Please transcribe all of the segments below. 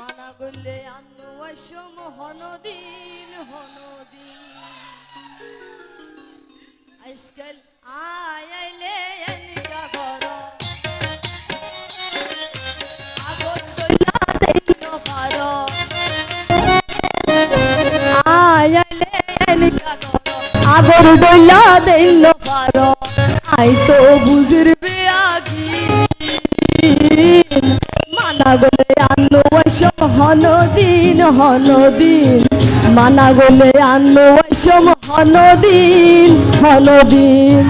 মানা গলে আনু আইসম হনদিন হনদিন আজকাল আয়াইলে আগর গলা দেখিন পার আই তো বুঝির বেয়াগি মানা গলে আনু হনদিন হনদিন। মানা গলে আনো ঐসম হনদিন দিন হন দিন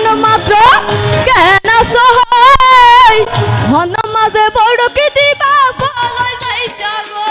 no কেন সহায়? হন মাঝে বড় কি দিবা? বলো গো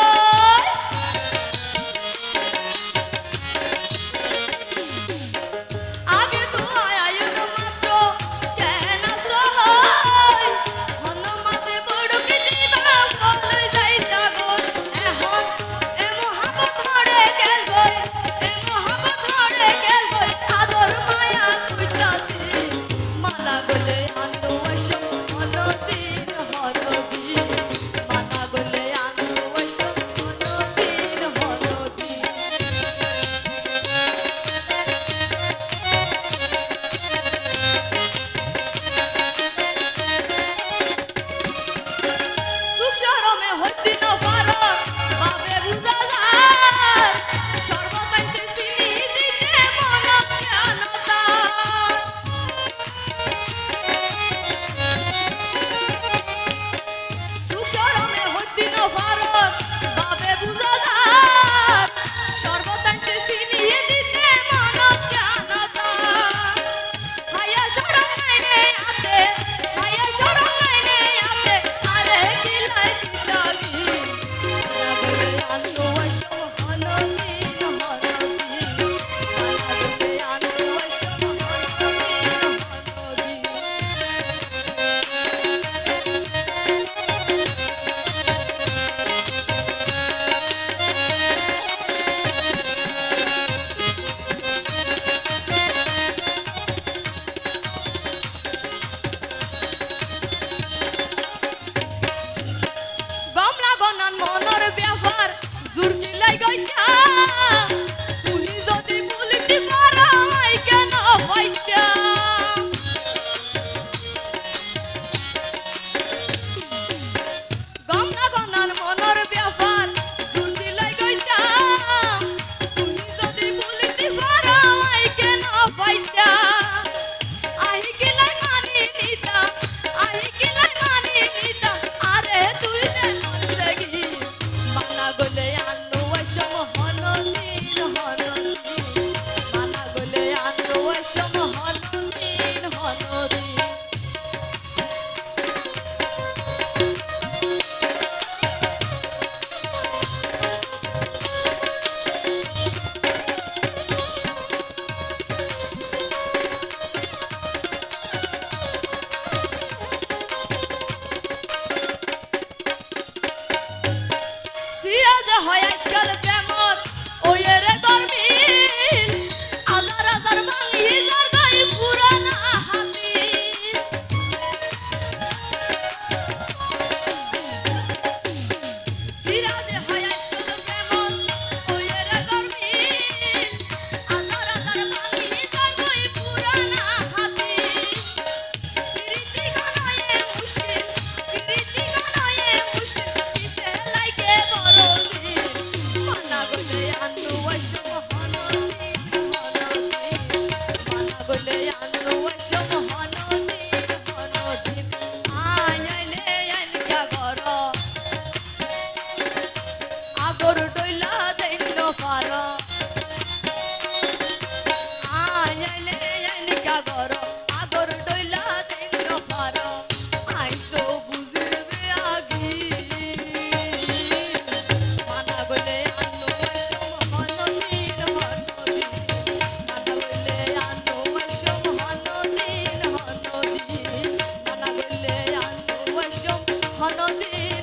মনর ব্যাপার Anonim